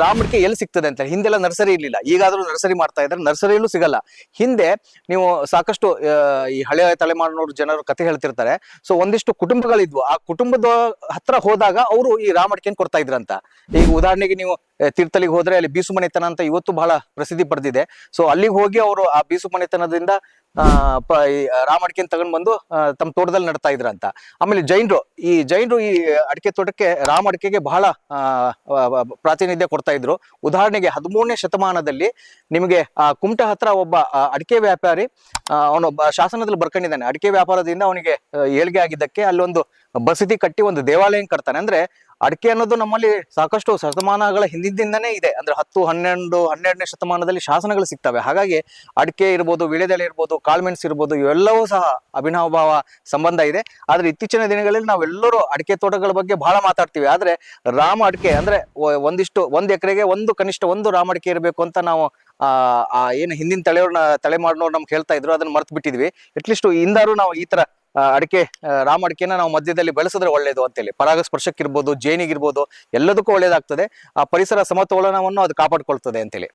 ರಾಮ್ ಅಡಿಕೆ ಎಲ್ಲಿ ಸಿಗ್ತದೆ ಅಂತ ಹಿಂದೆಲ್ಲ ನರ್ಸರಿ ಇರಲಿಲ್ಲ. ಈಗಾದ್ರೂ ನರ್ಸರಿ ಮಾಡ್ತಾ ಇದ್ದಾರೆ ನರ್ಸರಿಯಲ್ಲೂ ಸಿಗಲ್ಲ. ಹಿಂದೆ ನೀವು ಸಾಕಷ್ಟು ಈ ಹಳೆಯ ತಲೆಮಾರಿನವರು ಜನರು ಕತೆ ಹೇಳ್ತಿರ್ತಾರೆ. ಸೊ ಒಂದಿಷ್ಟು ಕುಟುಂಬಗಳಿದ್ವು. ಆ ಕುಟುಂಬದ ಹತ್ರ ಹೋದಾಗ ಅವರು ಈ ರಾಮಡಿಕೆಯನ್ನು ಕೊಡ್ತಾ ಇದ್ರಂತ. ಈಗ ಉದಾಹರಣೆಗೆ ನೀವು ಆ, ತೀರ್ಥಳಿಗೆ ಹೋದ್ರೆ ಅಲ್ಲಿ ಬೀಸು ಮನೆತನ ಅಂತ ಇವತ್ತು ಬಹಳ ಪ್ರಸಿದ್ಧಿ ಪಡೆದಿದೆ. ಸೊ ಅಲ್ಲಿಗೆ ಹೋಗಿ ಅವರು ಆ ಬೀಸು ಮನೆತನದಿಂದ ಆ, ಪ- ಈ ರಾಮ್ ಅಡಿಕೆನ್ ತಗೊಂಡ್ ಬಂದು ತಮ್ಮ ತೋಟದಲ್ಲಿ ನಡ್ತಾ ಇದ್ರಂತ ಆಮೇಲೆ ಜೈನರು ಈ ಜೈನರು ಈ ಅಡಿಕೆ ತೋಟಕ್ಕೆ ರಾಮ ಅಡಿಕೆಗೆ ಬಹಳ ಪ್ರಾತಿನಿಧ್ಯ ಕೊಡ್ತಾ ಇದ್ರು. ಉದಾಹರಣೆಗೆ ಹದಿಮೂರನೇ ಶತಮಾನದಲ್ಲಿ ನಿಮಗೆ ಕುಮಟ ಹತ್ರ ಒಬ್ಬ ಅಡಿಕೆ ವ್ಯಾಪಾರಿ ಅವನೊಬ್ಬ ಶಾಸನದಲ್ಲಿ ಬರ್ಕೊಂಡಿದ್ದಾನೆ. ಅಡಿಕೆ ವ್ಯಾಪಾರದಿಂದ ಅವನಿಗೆ ಏಳ್ಗೆ ಆಗಿದ್ದಕ್ಕೆ ಅಲ್ಲೊಂದು ಬಸದಿ ಕಟ್ಟಿ ಒಂದು ದೇವಾಲಯ ಕಟ್ತಾನೆ. ಅಂದ್ರೆ ಅಡಿಕೆ ಅನ್ನೋದು ನಮ್ಮಲ್ಲಿ ಸಾಕಷ್ಟು ಶತಮಾನಗಳ ಹಿಂದಿನಿಂದನೇ ಇದೆ. ಅಂದ್ರೆ ಹತ್ತು, ಹನ್ನೆರಡು, ಹನ್ನೆರಡನೇ ಶತಮಾನದಲ್ಲಿ ಶಾಸನಗಳು ಸಿಗ್ತವೆ. ಹಾಗಾಗಿ ಅಡಿಕೆ ಇರ್ಬೋದು ವಿಳೆದೆಲೆ ಇರ್ಬೋದು, ಕಾಳ್ಮೆಣಸು ಇರ್ಬೋದು, ಇವೆಲ್ಲವೂ ಸಹ ಅಭಿನವಭಾವ ಸಂಬಂಧ ಇದೆ. ಆದ್ರೆ ಇತ್ತೀಚಿನ ದಿನಗಳಲ್ಲಿ ನಾವೆಲ್ಲರೂ ಅಡಿಕೆ ತೋಟಗಳ ಬಗ್ಗೆ ಬಹಳ ಮಾತಾಡ್ತೀವಿ. ಆದ್ರೆ ರಾಮ ಅಡಿಕೆ, ಅಂದ್ರೆ ಒಂದಿಷ್ಟು, ಒಂದ್ ಎಕರೆಗೆ ಒಂದು ಕನಿಷ್ಠ ಒಂದು ರಾಮ ಅಡಿಕೆ ಇರಬೇಕು ಅಂತ ನಾವು ಆ ಏನು ಹಿಂದಿನ ತಲೆಯವ್ರನ್ನ ಮಾಡೋರು ನಮ್ಗೆ ಹೇಳ್ತಾ ಇದ್ರು, ಅದನ್ನ ಮರ್ತು ಬಿಟ್ಟಿದ್ವಿ. ಅಟ್ಲೀಸ್ಟ್ ಇಂದಾರು ನಾವು ಈ ತರ ಅಡಿಕೆ ರಾಮ ಅಡಿಕೆನ ನಾವು ಮಧ್ಯದಲ್ಲಿ ಬೆಳೆಸಿದ್ರೆ ಒಳ್ಳೇದು ಅಂತೇಳಿ. ಪರಾಗಸ್ಪರ್ಶಕ್ಕಿರ್ಬೋದು, ಜೇನಿಗಿರ್ಬೋದು, ಎಲ್ಲದಕ್ಕೂ ಒಳ್ಳೇದಾಗ್ತದೆ. ಆ ಪರಿಸರ ಸಮತೋಲನವನ್ನು ಅದು ಕಾಪಾಡ್ಕೊಳ್ತದೆ ಅಂತೇಳಿ.